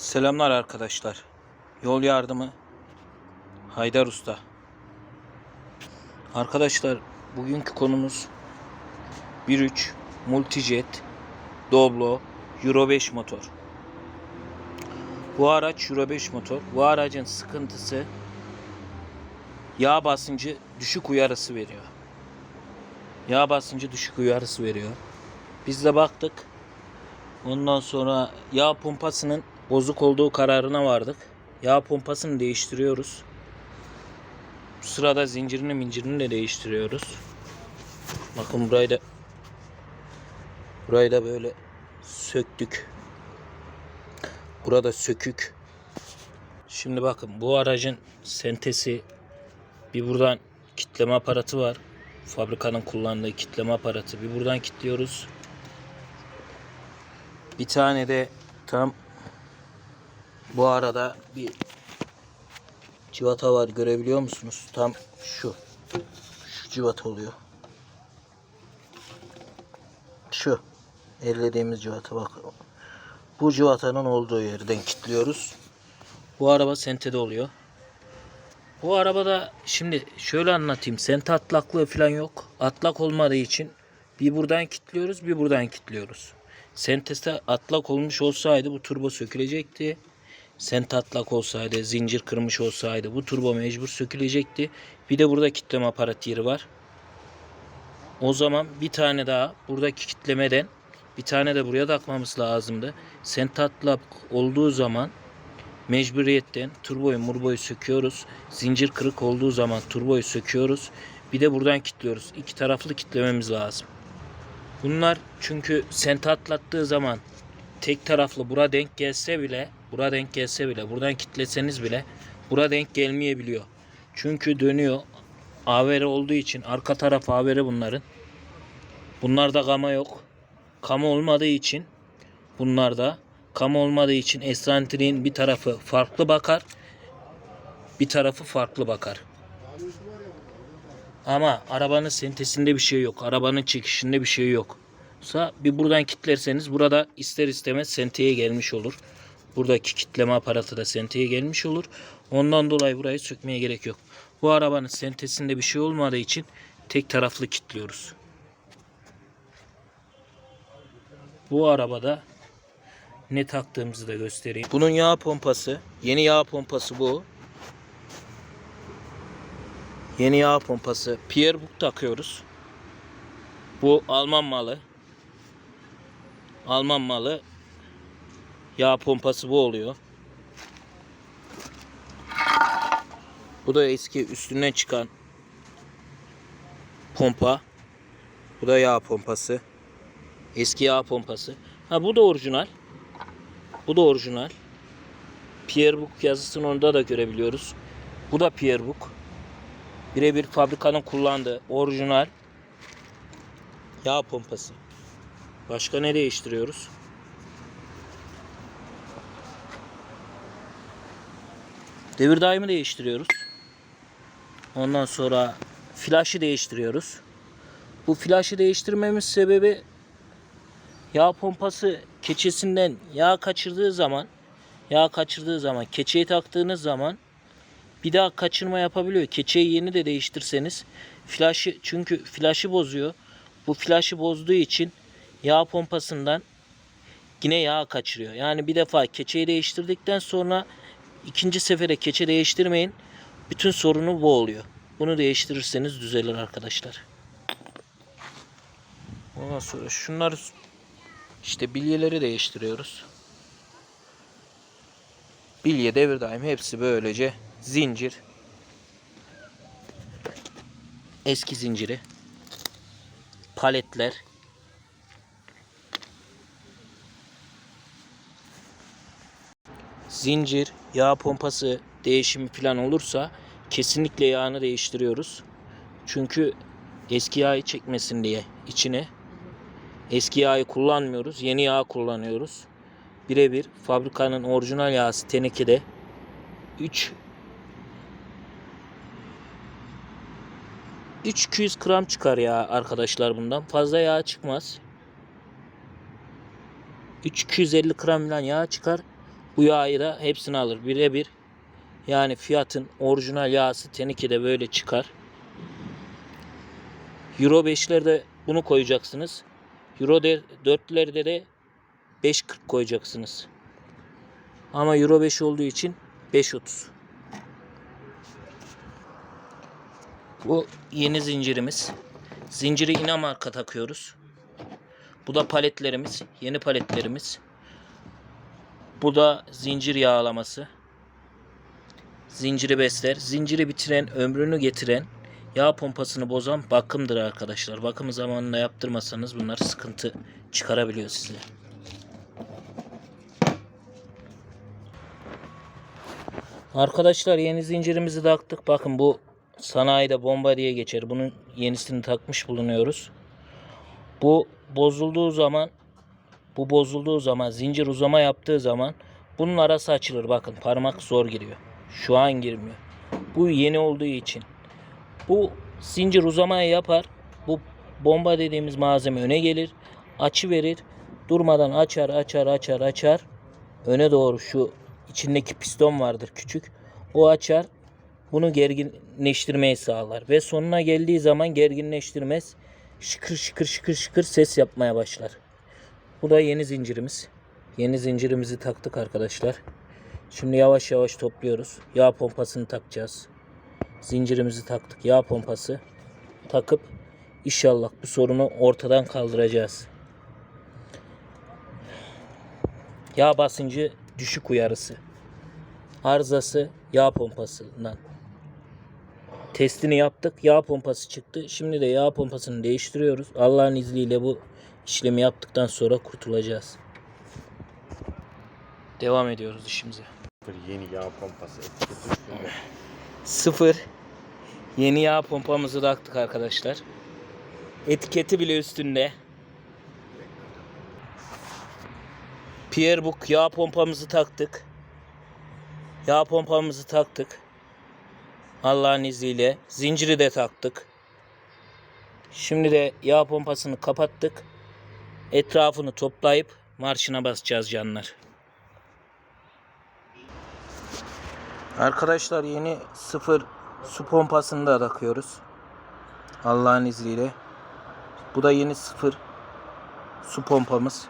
Selamlar arkadaşlar. Yol yardımı Haydar Usta. Arkadaşlar bugünkü konumuz 1.3 Multijet Doblo Euro 5 motor. Bu araç Euro 5 motor. Bu aracın sıkıntısı yağ basıncı düşük uyarısı veriyor. Yağ basıncı düşük uyarısı veriyor. Biz de baktık. Ondan sonra yağ pompasının bozuk olduğu kararına vardık. Yağ pompasını değiştiriyoruz. Sırada zincirini mincirini de değiştiriyoruz. Bakın burayı da burayı da böyle söktük. Burada sökük. Şimdi bakın bu aracın sentesi bir buradan kitleme aparatı var. Fabrikanın kullandığı kitleme aparatı. Bir buradan kilitliyoruz. Bir tane de tam bu arada bir civata var görebiliyor musunuz? Tam şu. Şu civata oluyor. Şu. Ellediğimiz civata bak. Bu civatanın olduğu yerden kilitliyoruz. Bu araba sentede oluyor. Bu arabada şimdi şöyle anlatayım. Sente atlaklığı falan yok. Atlak olmadığı için bir buradan kilitliyoruz bir buradan kilitliyoruz. Senteste atlak olmuş olsaydı bu turbo sökülecekti. Sent atlak olsaydı, zincir kırmış olsaydı bu turbo mecbur sökülecekti. Bir de burada kitleme aparat yeri var. O zaman bir tane daha buradaki kitlemeden bir tane de buraya takmamız lazımdı. Sent atlak olduğu zaman mecburiyetten turboyu murboyu söküyoruz. Zincir kırık olduğu zaman turboyu söküyoruz. Bir de buradan kilitliyoruz. İki taraflı kitlememiz lazım. Bunlar çünkü sente atlattığı zaman tek taraflı bura denk gelse bile bura denk gelse bile buradan kitleseniz bile bura denk gelmeyebiliyor. Çünkü dönüyor. AVR olduğu için arka taraf AVR bunların. Bunlarda gama yok. Kama olmadığı için bunlarda kama olmadığı için eksantriğin bir tarafı farklı bakar. Bir tarafı farklı bakar. Ama arabanın sentesinde bir şey yok. Arabanın çekişinde bir şey yok. Bir buradan kitlerseniz burada ister istemez senteye gelmiş olur. Buradaki kitleme aparatı da senteye gelmiş olur. Ondan dolayı burayı sökmeye gerek yok. Bu arabanın sentesinde bir şey olmadığı için tek taraflı kilitliyoruz. Bu arabada ne taktığımızı da göstereyim. Bunun yağ pompası, yeni yağ pompası bu. Yeni yağ pompası. Pierbook takıyoruz. Bu Alman malı. Alman malı. Yağ pompası bu oluyor. Bu da eski üstünden çıkan pompa. Bu da yağ pompası. Eski yağ pompası. Ha bu da orijinal. Bu da orijinal. Pierbook yazısını onda da görebiliyoruz. Bu da Pierbook. Birebir fabrikanın kullandığı orijinal yağ pompası. Başka ne değiştiriyoruz? Devir daimi değiştiriyoruz. Ondan sonra flaşı değiştiriyoruz. Bu flaşı değiştirmemiz sebebi yağ pompası keçesinden yağ kaçırdığı zaman yağ kaçırdığı zaman keçeyi taktığınız zaman bir daha kaçırma yapabiliyor. Keçeyi yeni de değiştirseniz flaşı çünkü flaşı bozuyor. Bu flaşı bozduğu için yağ pompasından yine yağ kaçırıyor. Yani bir defa keçeyi değiştirdikten sonra ikinci sefere keçe değiştirmeyin. Bütün sorunu bu oluyor. Bunu değiştirirseniz düzelir arkadaşlar. Ondan sonra şunlar işte bilyeleri değiştiriyoruz. Bilye devir daim hepsi böylece zincir eski zinciri paletler zincir yağ pompası değişimi falan olursa kesinlikle yağını değiştiriyoruz. Çünkü eski yağı çekmesin diye içine eski yağı kullanmıyoruz. Yeni yağ kullanıyoruz. Birebir fabrikanın orijinal yağı tenekede 3 300 gram çıkar ya arkadaşlar bundan. Fazla yağ çıkmaz. 350 gram falan yağ çıkar. Bu yağı da hepsini alır. Birebir yani fiyatın orijinal yağısı tenekede böyle çıkar. Euro 5'lerde bunu koyacaksınız. Euro 4'lerde de 5.40 koyacaksınız. Ama Euro 5 olduğu için 5.30. Bu yeni zincirimiz. Zinciri ina marka takıyoruz. Bu da paletlerimiz. Yeni paletlerimiz. Bu da zincir yağlaması. Zinciri besler. Zinciri bitiren, ömrünü getiren, yağ pompasını bozan bakımdır arkadaşlar. Bakımı zamanında yaptırmasanız bunlar sıkıntı çıkarabiliyor size. Arkadaşlar yeni zincirimizi taktık. Bakın bu sanayide bomba diye geçer. Bunun yenisini takmış bulunuyoruz. Bu bozulduğu zaman bu bozulduğu zaman zincir uzama yaptığı zaman bunun arası açılır. Bakın parmak zor giriyor. Şu an girmiyor. Bu yeni olduğu için. Bu zincir uzamayı yapar. Bu bomba dediğimiz malzeme öne gelir. Açı verir. Durmadan açar açar açar açar. Öne doğru şu içindeki piston vardır küçük. O açar. Bunu gerginleştirmeyi sağlar. Ve sonuna geldiği zaman gerginleştirmez. Şıkır şıkır şıkır şıkır ses yapmaya başlar. Bu da yeni zincirimiz. Yeni zincirimizi taktık arkadaşlar. Şimdi yavaş yavaş topluyoruz. Yağ pompasını takacağız. Zincirimizi taktık. Yağ pompası takıp inşallah bu sorunu ortadan kaldıracağız. Yağ basıncı düşük uyarısı. Arızası yağ pompasından. Testini yaptık. Yağ pompası çıktı. Şimdi de yağ pompasını değiştiriyoruz. Allah'ın izniyle bu işlemi yaptıktan sonra kurtulacağız. Devam ediyoruz işimize. Yeni yağ pompası etiketi. Sıfır. Yeni yağ pompamızı taktık arkadaşlar. Etiketi bile üstünde. Pierbook yağ pompamızı taktık. Yağ pompamızı taktık. Allah'ın izniyle. Zinciri de taktık. Şimdi de yağ pompasını kapattık. Etrafını toplayıp marşına basacağız canlar. Arkadaşlar yeni sıfır su pompasını da takıyoruz. Allah'ın izniyle. Bu da yeni sıfır su pompamız.